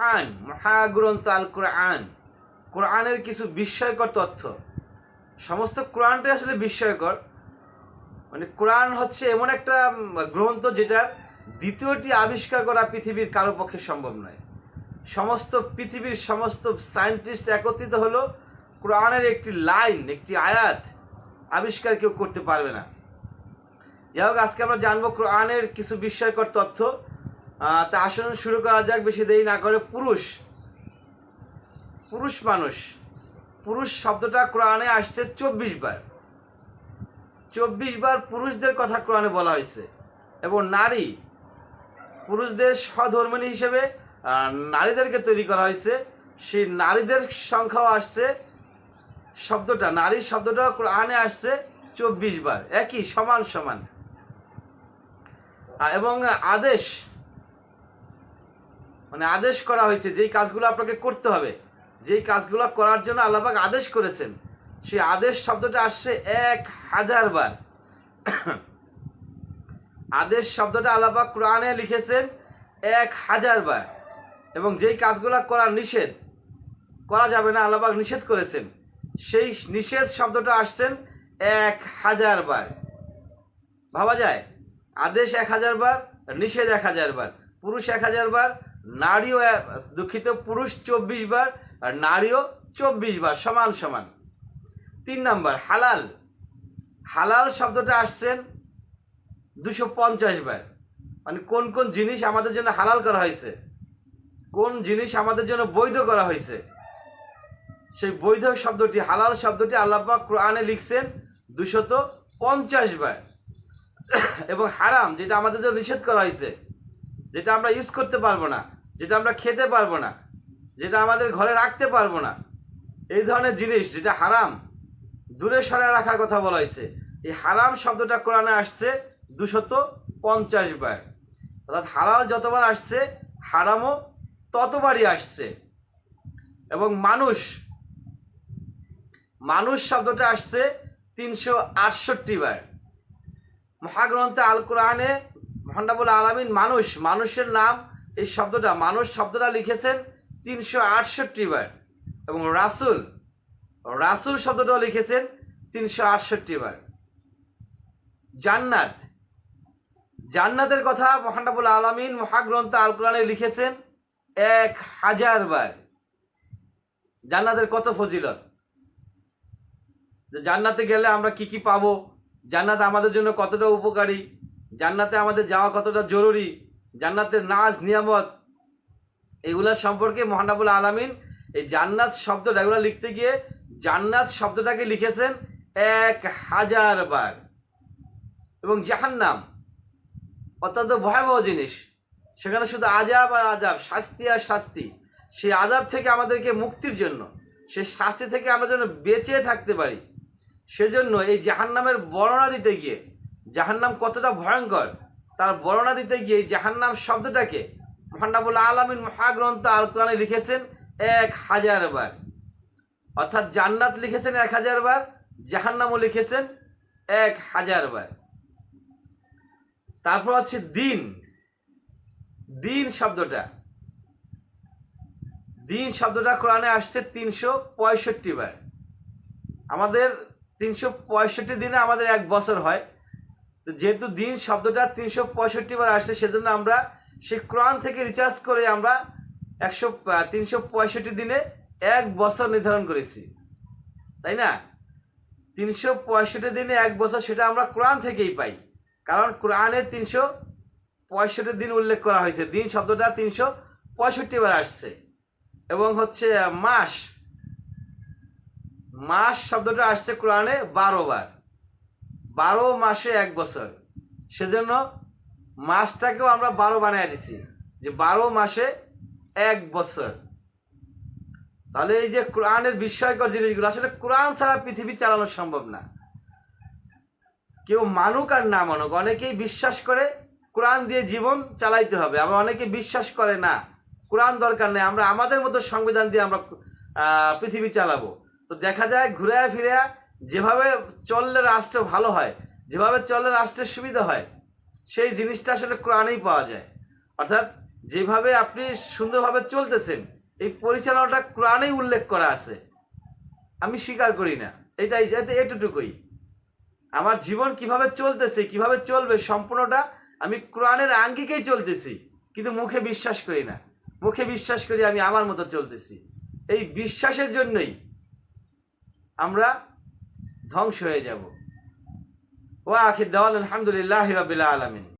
কোরআন, মহাগ্রন্থ আল কোরআন। কোরআনের কিছু বিস্ময়কর তথ্য। সমস্ত কোরআনটাই আসলে বিস্ময়কর। মানে কোরআন হচ্ছে এমন একটা গ্রন্থ যেটা দ্বিতীয়টি আবিষ্কার করা পৃথিবীর কারও পক্ষে সম্ভব নয়। সমস্ত পৃথিবীর সমস্ত সায়েন্টিস্ট একত্রিত হলো কোরআনের একটি লাইন, একটি আয়াত আবিষ্কার কেউ করতে পারবে না। যাই হোক, আজকে আমরা জানব কোরআনের কিছু বিস্ময়কর তথ্য। তা আসুন, শুরু করা যাক, বেশি দেরি না করে। পুরুষ। পুরুষ মানুষ। পুরুষ শব্দটা কোরআনে আসছে চব্বিশ বার। চব্বিশ বার পুরুষদের কথা কোরআনে বলা হয়েছে। এবং নারী, পুরুষদের সহধর্মিণী হিসেবে নারীদেরকে তৈরি করা হয়েছে। সেই নারীদের সংখ্যাও আসছে। শব্দটা নারী শব্দটা কোরআনে আসছে চব্বিশ বার। একই, সমান সমান। এবং আদেশ মানে আদেশ করা হয়েছে, যেই কাজগুলো আপনাকে করতে হবে, যেই কাজগুলো করার জন্য আল্লাহবাক আদেশ করেছেন, সেই আদেশ শব্দটা আসছে এক হাজার বার। আদেশ শব্দটা আল্লাহবাক কোরআনে লিখেছেন এক হাজার বার। এবং যেই কাজগুলো করা নিষেধ, করা যাবে না আল্লাহবাক নিষেধ করেছেন, সেই নিষেধ শব্দটা আসছেন এক হাজার বার। ভাবা যায়, আদেশ এক হাজার বার, নিষেধ এক হাজার বার, পুরুষ এক হাজার বার নারীও দুঃখিত, পুরুষ চব্বিশ বার আর নারীও চব্বিশ বার, সমান সমান। তিন নম্বর, হালাল। হালাল শব্দটা আসছেন দুশো পঞ্চাশ বার। মানে কোন কোন জিনিস আমাদের জন্য হালাল করা হয়েছে? কোন জিনিস আমাদের জন্য বৈধ করা হয়েছে? সেই বৈধ শব্দটি, হালাল শব্দটি আল্লাপাক কোরআনে লিখছেন দুশত পঞ্চাশ বার। এবং হারাম, যেটা আমাদের জন্য নিষেধ করা হয়েছে। যেটা আমরা ইউজ করতে পারব না, যেটা আমরা খেতে পারব না, যেটা আমাদের ঘরে রাখতে পারব না, এই ধরনের জিনিস যেটা হারাম, দূরে সরে রাখার কথা বলা হয়েছে। এই হারাম শব্দটা কোরআনে আসছে দুশত পঞ্চাশ বার। অর্থাৎ হালাল যতবার আসছে, হারামও ততবারই আসছে। এবং মানুষ মানুষ শব্দটা আসছে তিনশো আটষট্টি বার। মহাগ্রন্থে আল কোরআনে মহানবুল আলমিন মানুষ, মানুষের নাম, এই শব্দটা, মানুষ শব্দটা লিখেছেন তিনশো আটষট্টি বার। এবং রাসুল রাসুল শব্দটাও লিখেছেন তিনশো আটষট্টি বার। জান্নাত, জান্নাতের কথা মহানবুল আলমিন মহাগ্রন্থ আল কোরআনে লিখেছেন এক হাজার বার। জান্নাতের কত ফজিলত? জান্নাতে গেলে আমরা কি কি পাবো? জান্নাত আমাদের জন্য কতটা উপকারী? জান্নাতে আমাদের যাওয়া কতটা জরুরি? জান্নাতের নাচ নিয়ামত, এগুলোর সম্পর্কে মহানাবুল আলামিন এই জান্নাত শব্দটা এগুলো লিখতে গিয়ে জান্নাত শব্দটাকে লিখেছেন এক হাজার বার। এবং জাহান্নাম অত্যন্ত ভয়াবহ জিনিস। সেখানে শুধু আজাব আর আজাব শাস্তি আর শাস্তি। সেই আজাব থেকে আমাদেরকে মুক্তির জন্য সেই শাস্তি থেকে আমরা যেন বেঁচে থাকতে পারি। সেজন্য এই জাহান্নামের বর্ণনা দিতে গিয়ে জাহান্নাম কতটা ভয়ঙ্কর? তার বর্ণনা দিতে গিয়ে জাহান্নাম শব্দটাকে মহানাবুল আলমিন মহাগ্রন্থ আল কোরআনে লিখেছেন এক হাজার বার। অর্থাৎ জান্নাত লিখেছেন এক হাজার বার, জাহান্নামও লিখেছেন এক হাজার বার। তারপর হচ্ছে দিন। দিন শব্দটা। দিন শব্দটা কোরআনে আসছে তিনশো পঁয়ষট্টি বার। আমাদের তিনশো পঁয়ষট্টি দিনে আমাদের এক বছর হয়। তো যেহেতু দিন শব্দটা তিনশো পঁয়ষট্টি বার আসছে, সেজন্য আমরা সেই কোরআন থেকে রিচার্জ করে আমরা একশো তিনশো পঁয়ষট্টি দিনে এক বছর নির্ধারণ করেছি। তাই না? তিনশো পঁয়ষট্টি দিনে এক বছর, সেটা আমরা কোরআন থেকেই পাই। কারণ কোরআনে তিনশো পঁয়ষট্টি দিন উল্লেখ করা হয়েছে। দিন শব্দটা তিনশো পঁয়ষট্টি বার আসছে। এবং হচ্ছে মাস। মাস শব্দটা আসছে কোরআনে বারো বার। বারো মাসে এক বছর। সেজন্য মাসটাকেও আমরা বারো বানিয়ে দিছি, যে বারো মাসে এক বছর। তাহলে এই যে কোরআনের বিস্ময়কর জিনিসগুলো, আসলে কোরআন ছাড়া পৃথিবী চালানো সম্ভব না। কেউ মানুক আর না মানুক, অনেকেই বিশ্বাস করে কোরআন দিয়ে জীবন চালাইতে হবে, আবার অনেকে বিশ্বাস করে না, কোরআন দরকার নেই, আমরা আমাদের মতো সংবিধান দিয়ে আমরা পৃথিবী চালাবো। তো দেখা যায় ঘুরে ফিরে যেভাবে চললে রাষ্ট্র ভালো হয়, যেভাবে চললে রাষ্ট্রের সুবিধা হয়, সেই জিনিসটা আসলে কোরআনেই পাওয়া যায়। অর্থাৎ যেভাবে আপনি সুন্দরভাবে চলতেছেন, এই পরিচালনাটা কোরআনেই উল্লেখ করা আছে। আমি স্বীকার করি না, এটাই যাতে এটুকুই আমার জীবন কীভাবে চলতেছে, কীভাবে চলবে সম্পূর্ণটা আমি কোরআনের আঙ্গিকেই চলতেছি, কিন্তু মুখে বিশ্বাস করি না। মুখে বিশ্বাস করি আমি আমার মতো চলতেছি। এই বিশ্বাসের জন্যই আমরা ধ্বংস হয়ে যাব। ও আখির দেওয়াল আলহামদুলিল্লাহ রবিল্লা আলমিন।